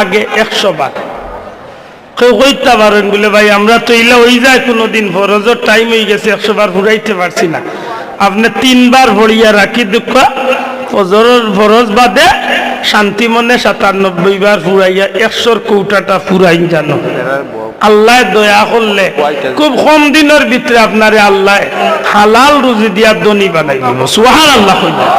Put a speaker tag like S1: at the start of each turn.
S1: আগে একশো বার। ভাই, আমরা তো যায় কোনোদিন টাইম হয়ে গেছে, একশো বার ঘুরাইতে পারছি না। আপনি তিনবার ভরিয়া রাখি দুঃখ ফজর ফরজ বাদে শান্তি মনে সাতানব্বই বার ফুরাইয়া একশোর কৌটাটা ফুরাই জানো। আল্লাহ দয়া করলে খুব কম দিনের ভিতরে আপনারে আল্লাহ হালাল রুজি দিয়া দনি বানাই দিব। সুহার আল্লাহ